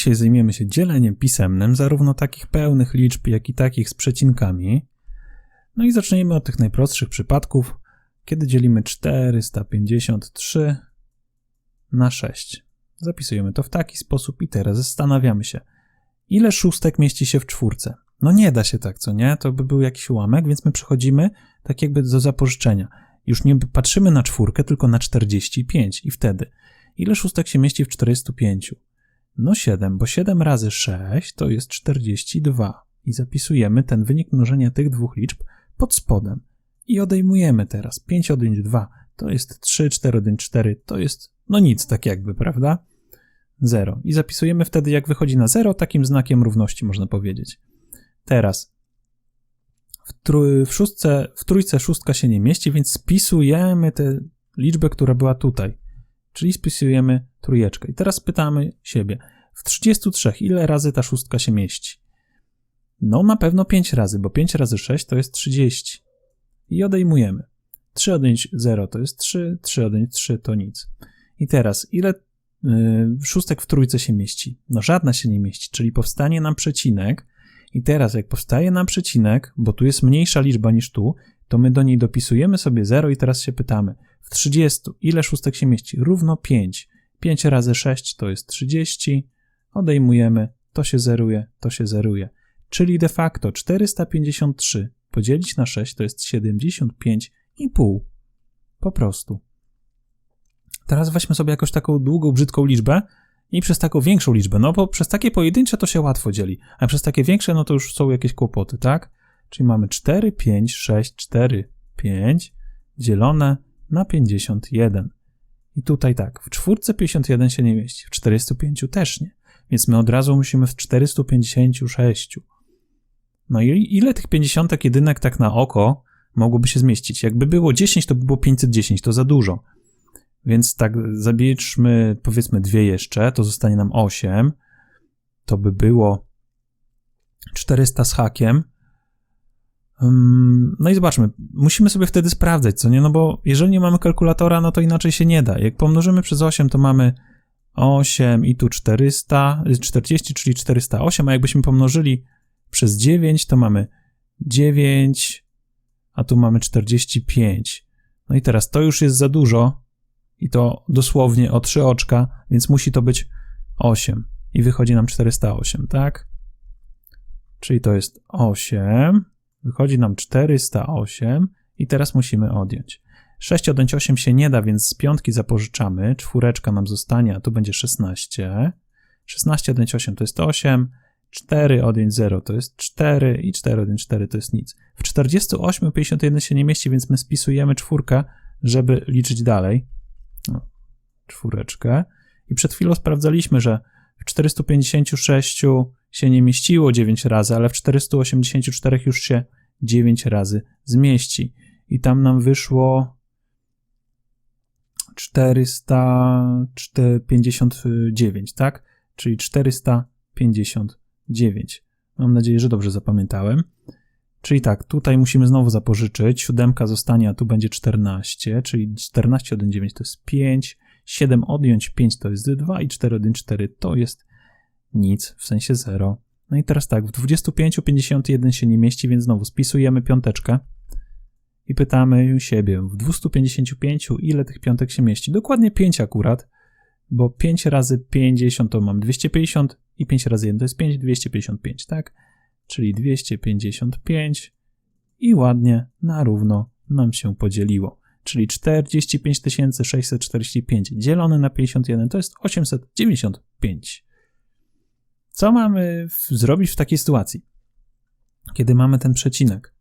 dzisiaj zajmiemy się dzieleniem pisemnym, zarówno takich pełnych liczb, jak i takich z przecinkami. No i zaczniemy od tych najprostszych przypadków, kiedy dzielimy 453 na 6. Zapisujemy to w taki sposób i teraz zastanawiamy się, ile szóstek mieści się w czwórce. No nie da się tak, co nie? To by był jakiś ułamek, więc my przechodzimy tak jakby do zapożyczenia. Już nie patrzymy na czwórkę, tylko na 45 i wtedy ile szóstek się mieści w 405? No 7, bo 7 razy 6 to jest 42 i zapisujemy ten wynik mnożenia tych dwóch liczb pod spodem. I odejmujemy teraz 5 odjąć 2 to jest 3, 4 odjąć 4 to jest no nic tak jakby, prawda? 0. I zapisujemy wtedy, jak wychodzi na 0, takim znakiem równości można powiedzieć. Teraz w, trój, w, szóstce, w trójce szóstka się nie mieści, więc spisujemy tę liczbę, która była tutaj. Czyli spisujemy trójeczkę. I teraz pytamy siebie, w 33 ile razy ta szóstka się mieści? No na pewno 5 razy, bo 5 razy 6 to jest 30. I odejmujemy. 3 odjąć 0 to jest 3, 3 odjąć 3 to nic. I teraz, ile y, szóstek w trójce się mieści? No żadna się nie mieści, czyli powstanie nam przecinek. I teraz, jak powstaje nam przecinek, bo tu jest mniejsza liczba niż tu, to my do niej dopisujemy sobie 0 i teraz się pytamy, w 30 ile szóstek się mieści? Równo 5. 5 razy 6 to jest 30. Odejmujemy, to się zeruje, to się zeruje. Czyli de facto 453 podzielić na 6 to jest 75,5. Po prostu. Teraz weźmy sobie jakąś taką długą, brzydką liczbę i przez taką większą liczbę, no bo przez takie pojedyncze to się łatwo dzieli, a przez takie większe no to już są jakieś kłopoty, tak? Czyli mamy 4, 5, 6, 4, 5 dzielone na 51. I tutaj tak, w czwórce 51 się nie mieści, w 405 też nie. Więc my od razu musimy w 456. No i ile tych 50 jedynek tak na oko mogłoby się zmieścić? Jakby było 10, to by było 510, to za dużo. Więc tak zabierzmy powiedzmy dwie jeszcze, to zostanie nam 8. To by było 400 z hakiem. No i zobaczmy, musimy sobie wtedy sprawdzać, co nie? No bo jeżeli nie mamy kalkulatora, no to inaczej się nie da. Jak pomnożymy przez 8, to mamy 8 i tu 400, 40, czyli 408, a jakbyśmy pomnożyli przez 9, to mamy 9, a tu mamy 45. No i teraz to już jest za dużo i to dosłownie o 3 oczka, więc musi to być 8 i wychodzi nam 408, tak? Czyli to jest 8, wychodzi nam 408 i teraz musimy odjąć. 6 odjąć 8 się nie da, więc z piątki zapożyczamy. Czwóreczka nam zostanie, a tu będzie 16. 16 odjąć 8 to jest 8. 4 odjąć 0 to jest 4 i 4 odjąć 4 to jest nic. W 48 51 się nie mieści, więc my spisujemy czwórkę, żeby liczyć dalej. No, czwóreczkę. I przed chwilą sprawdzaliśmy, że w 456 się nie mieściło 9 razy, ale w 484 już się 9 razy zmieści. I tam nam wyszło 459, tak? Czyli 459. Mam nadzieję, że dobrze zapamiętałem. Czyli tak, tutaj musimy znowu zapożyczyć. Siódemka zostanie, a tu będzie 14, czyli 14 odjąć 9 to jest 5, 7 odjąć 5 to jest 2 i 4 odjąć 4 to jest nic, w sensie 0. No i teraz tak, w 25 51 się nie mieści, więc znowu spisujemy piąteczkę i pytamy siebie, w 255 ile tych piątek się mieści? Dokładnie 5 akurat, bo 5 razy 50 to mam 250 i 5 razy 1 to jest 5, 255, tak? Czyli 255 i ładnie na równo nam się podzieliło. Czyli 45 645 dzielone na 51 to jest 895. Co mamy zrobić w takiej sytuacji, kiedy mamy ten przecinek?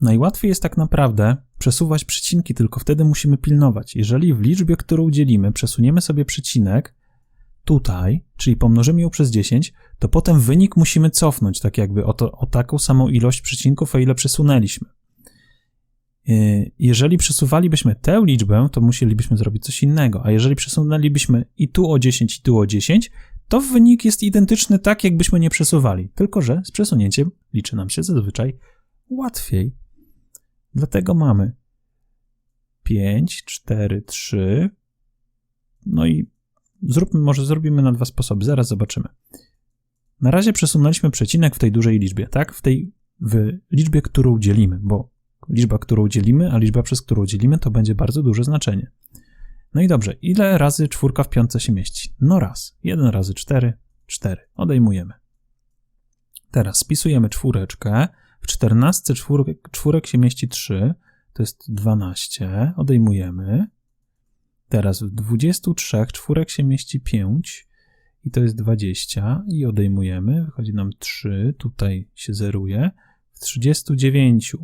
Najłatwiej jest tak naprawdę przesuwać przecinki, tylko wtedy musimy pilnować. Jeżeli w liczbie, którą dzielimy, przesuniemy sobie przecinek tutaj, czyli pomnożymy ją przez 10, to potem wynik musimy cofnąć, tak jakby o, to, o taką samą ilość przecinków, o ile przesunęliśmy. Yy, jeżeli przesuwalibyśmy tę liczbę, to musielibyśmy zrobić coś innego, a jeżeli przesunęlibyśmy i tu o 10, i tu o 10, to wynik jest identyczny tak, jakbyśmy nie przesuwali, tylko że z przesunięciem liczy nam się zazwyczaj łatwiej. Dlatego mamy 5, 4, 3, no i zróbmy, może zrobimy na dwa sposoby, zaraz zobaczymy. Na razie przesunęliśmy przecinek w tej dużej liczbie, tak? W tej w liczbie, którą dzielimy, bo liczba, którą dzielimy, a liczba, przez którą dzielimy, to będzie bardzo duże znaczenie. No i dobrze, ile razy czwórka w piątce się mieści? No raz. 1 razy 4, 4. Odejmujemy. Teraz spisujemy czwóreczkę. W 14 czwórek, czwórek się mieści 3, to jest 12. Odejmujemy. Teraz w 23 czwórek się mieści 5 i to jest 20 i odejmujemy. Wychodzi nam 3, tutaj się zeruje. W 39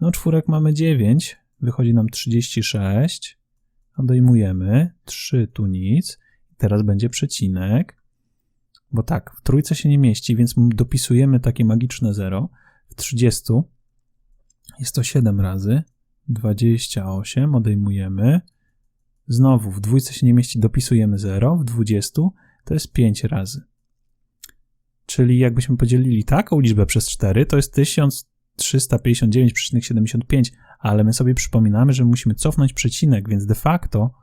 no czwórek mamy 9, wychodzi nam 36. Odejmujemy 3 tu nic. Teraz będzie przecinek. Bo tak, w trójce się nie mieści, więc dopisujemy takie magiczne 0. W 30 jest to 7 razy. 28 odejmujemy. Znowu w dwójce się nie mieści, dopisujemy 0. W 20 to jest 5 razy. Czyli jakbyśmy podzielili taką liczbę przez 4, to jest 1359,75, ale my sobie przypominamy, że musimy cofnąć przecinek, więc de facto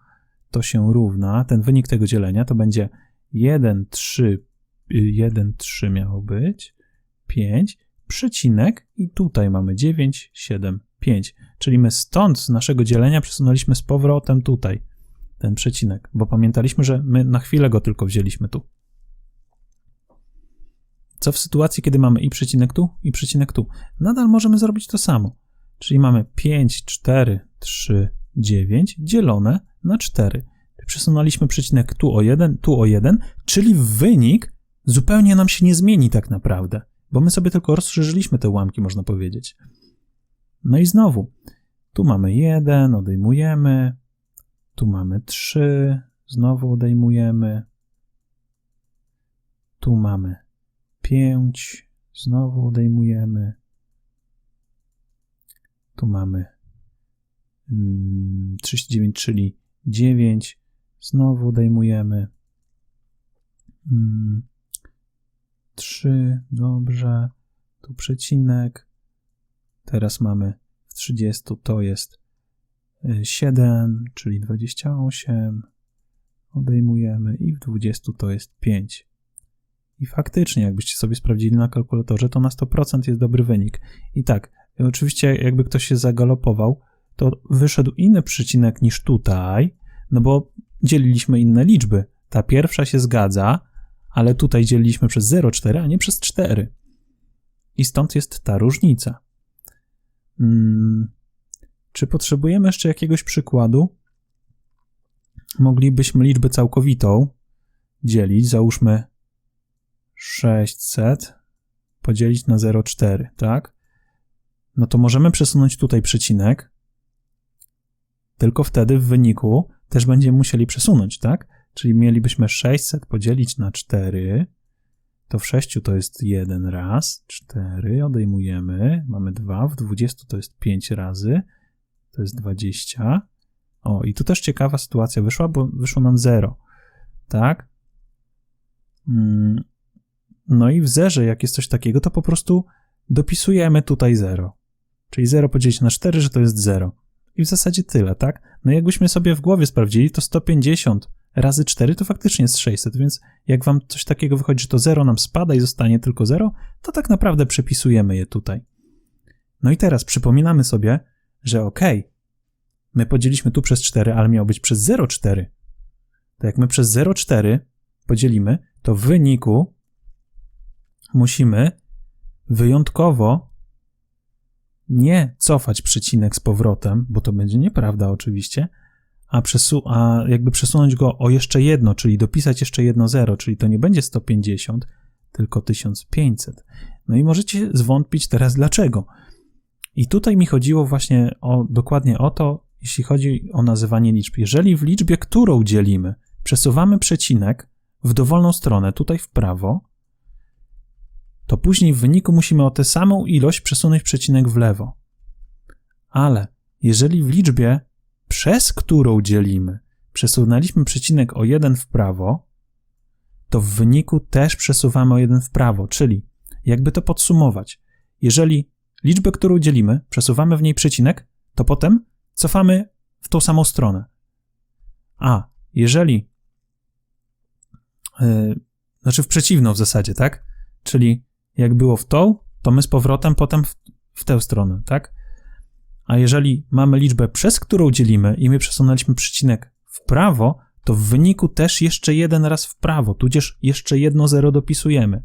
to się równa, ten wynik tego dzielenia to będzie 1, 3, 1, 3 miało być, 5, przecinek i tutaj mamy 9, 7, 5. Czyli my stąd z naszego dzielenia przesunęliśmy z powrotem tutaj ten przecinek, bo pamiętaliśmy, że my na chwilę go tylko wzięliśmy tu. Co w sytuacji, kiedy mamy i przecinek tu, i przecinek tu? Nadal możemy zrobić to samo. Czyli mamy 5, 4, 3, 9 dzielone na 4. Przesunęliśmy przecinek tu o 1, tu o 1, czyli wynik zupełnie nam się nie zmieni tak naprawdę, bo my sobie tylko rozszerzyliśmy te ułamki, można powiedzieć. No i znowu, tu mamy 1, odejmujemy, tu mamy 3, znowu odejmujemy, tu mamy 5, znowu odejmujemy, tu mamy 39, mm, czyli 9, znowu odejmujemy. 3, mm, dobrze. Tu przecinek. Teraz mamy w 30 to jest 7, y, czyli 28. Odejmujemy i w 20 to jest 5. I faktycznie, jakbyście sobie sprawdzili na kalkulatorze, to na 100% jest dobry wynik. I tak, oczywiście, jakby ktoś się zagalopował, to wyszedł inny przecinek niż tutaj, no bo dzieliliśmy inne liczby. Ta pierwsza się zgadza, ale tutaj dzieliliśmy przez 0,4, a nie przez 4. I stąd jest ta różnica. Hmm. Czy potrzebujemy jeszcze jakiegoś przykładu? Moglibyśmy liczbę całkowitą dzielić, załóżmy 600 podzielić na 0,4, tak? No to możemy przesunąć tutaj przecinek, tylko wtedy w wyniku też będziemy musieli przesunąć, tak? Czyli mielibyśmy 600 podzielić na 4, to w 6 to jest 1 raz, 4, odejmujemy, mamy 2, w 20 to jest 5 razy, to jest 20. O, i tu też ciekawa sytuacja wyszła, bo wyszło nam 0, tak? Mm, no i w zerze, jak jest coś takiego, to po prostu dopisujemy tutaj 0. Czyli 0 podzielić na 4, że to jest 0. I w zasadzie tyle, tak? No jakbyśmy sobie w głowie sprawdzili, to 150 razy 4 to faktycznie jest 600, więc jak wam coś takiego wychodzi, że to 0 nam spada i zostanie tylko 0, to tak naprawdę przepisujemy je tutaj. No i teraz przypominamy sobie, że ok, my podzieliliśmy tu przez 4, ale miało być przez 0,4. To jak my przez 0,4 podzielimy, to w wyniku musimy wyjątkowo nie cofać przecinek z powrotem, bo to będzie nieprawda oczywiście, a, przesu- a jakby przesunąć go o jeszcze jedno, czyli dopisać jeszcze jedno zero, czyli to nie będzie 150, tylko 1500. No i możecie zwątpić teraz dlaczego. I tutaj mi chodziło właśnie o, dokładnie o to, jeśli chodzi o nazywanie liczb. Jeżeli w liczbie, którą dzielimy, przesuwamy przecinek w dowolną stronę, tutaj w prawo, to później w wyniku musimy o tę samą ilość przesunąć przecinek w lewo. Ale jeżeli w liczbie, przez którą dzielimy, przesunęliśmy przecinek o jeden w prawo, to w wyniku też przesuwamy o jeden w prawo, czyli jakby to podsumować, jeżeli liczbę, którą dzielimy, przesuwamy w niej przecinek, to potem cofamy w tą samą stronę. A jeżeli yy, znaczy w przeciwną w zasadzie, tak? Czyli jak było w tą, to my z powrotem potem w, w tę stronę, tak? A jeżeli mamy liczbę, przez którą dzielimy i my przesunęliśmy przecinek w prawo, to w wyniku też jeszcze jeden raz w prawo, tudzież jeszcze jedno zero dopisujemy.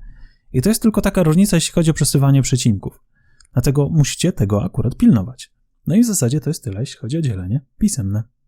I to jest tylko taka różnica, jeśli chodzi o przesuwanie przecinków. Dlatego musicie tego akurat pilnować. No i w zasadzie to jest tyle, jeśli chodzi o dzielenie pisemne.